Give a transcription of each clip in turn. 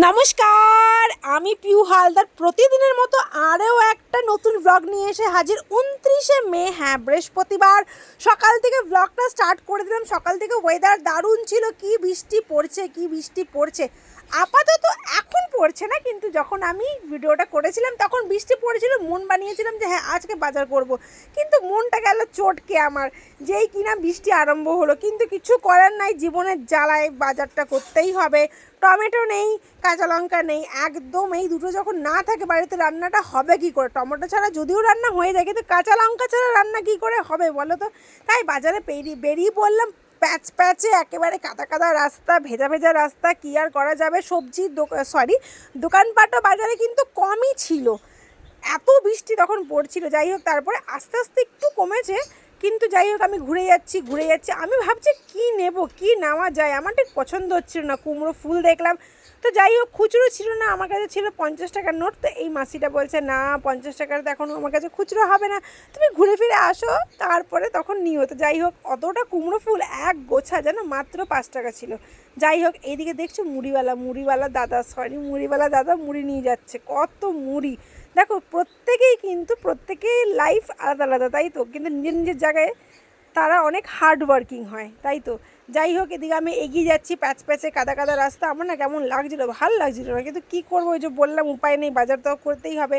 নমস্কার, আমি পিউ হালদার। প্রতিদিনের মতো আরও একটা নতুন ব্লগ নিয়ে এসে হাজির উনত্রিশে মে হ্যাঁ বৃহস্পতিবার। সকাল থেকে ব্লগটা স্টার্ট করে দিলাম। সকাল থেকে ওয়েদার দারুণ ছিল। কি বৃষ্টি পড়ছে, কি বৃষ্টি পড়ছে। আপাতত এখন পড়ছে না, কিন্তু যখন আমি ভিডিওটা করেছিলাম তখন বৃষ্টি পড়েছিল, মন বানিয়েছিলাম যে হ্যাঁ আজকে বাজার করব। কিন্তু মনটা গেল চটকে আমার, যেই কিনা বৃষ্টি আরম্ভ হলো। কিন্তু কিছু করার নাই, জীবনের জ্বালায় বাজারটা করতেই হবে। টমেটো নেই, কাঁচা লঙ্কা নেই, একদম এই দুটো যখন না থাকে বাড়িতে, রান্নাটা হবে কি করে? টমেটো ছাড়া যদিও রান্না হয়ে যায়, কিন্তু কাঁচা লঙ্কা ছাড়া রান্না কি করে হবে বলো তো? তাই বাজারে বেরিয়ে বেরিয়ে পড়লাম প্যাচ প্যাচে একেবারে কাদা কাদা রাস্তা, ভেজা ভেজা রাস্তা, কী আর করা যাবে? সবজি সরি দোকানপাটও বাজারে কিন্তু কমই ছিল। এত বৃষ্টি তখন পড়ছিল। যাই হোক, তারপরে আস্তে আস্তে একটু কমেছে। কিন্তু যাই হোক, আমি ঘুরে যাচ্ছি ঘুরে যাচ্ছি। আমি ভাবছি, কি নেব, কি নেওয়া যায়? আমার ঠিক পছন্দ হচ্ছিল না, কুমড়ো ফুল দেখলাম। তো যাই হোক, খুচরো ছিল না, আমার কাছে ছিল পঞ্চাশ টাকার নোট। তো এই মাসিটা বলছে, না, পঞ্চাশ টাকার তো এখন আমার কাছে খুচরো হবে না। তুমি ঘুরে ফিরে আসো, তারপরে তখন নিও। তো যাই হোক, অতটা কুমড়ো ফুল এক গোছা যেন মাত্র পাঁচ টাকা ছিল। যাই হোক, এইদিকে দেখছ মুড়িওয়ালা মুড়িওয়ালা দাদা, সরি, মুড়িওয়ালা দাদা মুড়ি নিয়ে যাচ্ছে। কত মুড়ি! দেখো, প্রত্যেকেই কিন্তু প্রত্যেকেই লাইফ আলাদা আলাদা, তাই তো? কিন্তু নিজের নিজের জায়গায় তারা অনেক হার্ড ওয়ার্কিং হয়, তাই তো? যাই হোক, এদিকে আমি এগিয়ে যাচ্ছি, প্যাচ প্যাচে কাদা কাদা রাস্তা। আমার না কেমন লাগছিল, ভালো লাগছিল না। কিন্তু কী করব, ওই যে বললাম, উপায় নেই, বাজার তো করতেই হবে।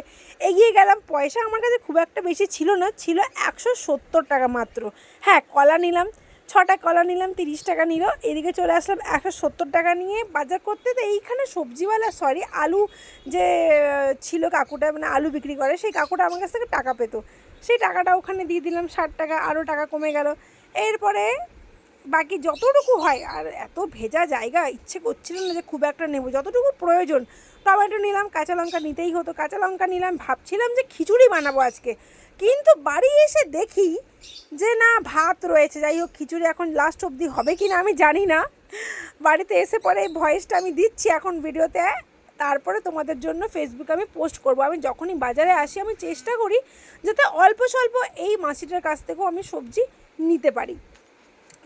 এগিয়ে গেলাম, পয়সা আমার কাছে খুব একটা বেশি ছিল না, ছিল একশো সত্তর টাকা মাত্র। হ্যাঁ কলা নিলাম ছটা কলা নিলাম, তিরিশ টাকা নিল। এদিকে চলে আসলাম একশো সত্তর টাকা নিয়ে বাজার করতে। তো এইখানে সবজিওয়ালা সরি আলু যে ছিল কাকুটা মানে আলু বিক্রি করে, সেই কাকুটা আমার কাছ থেকে টাকা পেতো। সেই টাকাটা ওখানে দিয়ে দিলাম ষাট টাকা, আরও টাকা কমে গেল। এরপরে বাকি যতটুকু হয়, আর এত ভেজা জায়গা, ইচ্ছে করছিল না যে খুব একটা নেব, যতটুকু প্রয়োজন। টমেটো নিলাম, কাঁচা লঙ্কা নিতেই হতো। কাঁচা লঙ্কা নিলাম, ভাবছিলাম যে খিচুড়ি বানাবো আজকে। কিন্তু বাড়ি এসে দেখি যে না, ভাত রয়েছে। যাই হোক, খিচুড়ি এখন লাস্ট অবধি হবে কি না আমি জানি না। বাড়িতে এসে পরে এই ভয়েসটা আমি দিচ্ছি এখন ভিডিওতে। তারপরে তোমাদের জন্য ফেসবুকে আমি পোস্ট করব। আমি যখনই বাজারে আসি, আমি চেষ্টা করি যাতে অল্প স্বল্প এই মাসিটার কাছ থেকেও আমি সবজি নিতে পারি।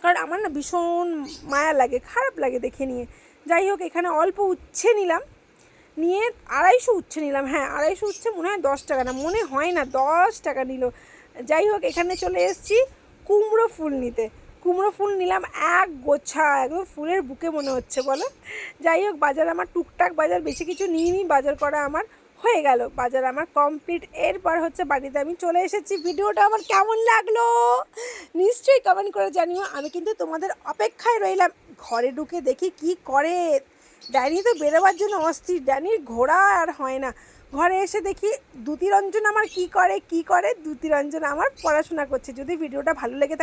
কারণ আমার না ভীষণ মায়া লাগে, খারাপ লাগে দেখে নিয়ে। যাই হোক, এখানে অল্প উচ্ছে নিলাম। নিয়ে আড়াইশো উচ্ছে নিলাম হ্যাঁ আড়াইশো উচ্ছে মনে হয় দশ টাকা না, মনে হয় না দশ টাকা নিল। যাই হোক, এখানে চলে এসেছি কুমড়ো ফুল নিতে। কুমড়ো ফুল নিলাম এক গোছা, একদম ফুলের বুকে মনে হচ্ছে, বলো। যাই হোক, বাজার আমার টুকটাক বাজার, বেশি কিছু নিইনি, বাজার করা আমার। হয়ে গেল। বাজার আমার কমপ্লিট এরপর হচ্ছে বাড়িতে আমি চলে এসেছি। ভিডিওটা আমার কেমন লাগল? নিশ্চয়ই কমেন্ট করে জানিও। আমি কিন্তু তোমাদের অপেক্ষায় রইলাম। ঘরে ঢুকে দেখি কি করে। ড্যানি তো বেরোবার জন্য অস্থির। ড্যানির ঘোরা আর হয় না। ঘরে এসে দেখি দ্যুতিরঞ্জন আমার কি করে কি করে? দ্যুতিরঞ্জন আমার পড়াশোনা করছে। যদি ভিডিওটা ভালো লেগে থাকে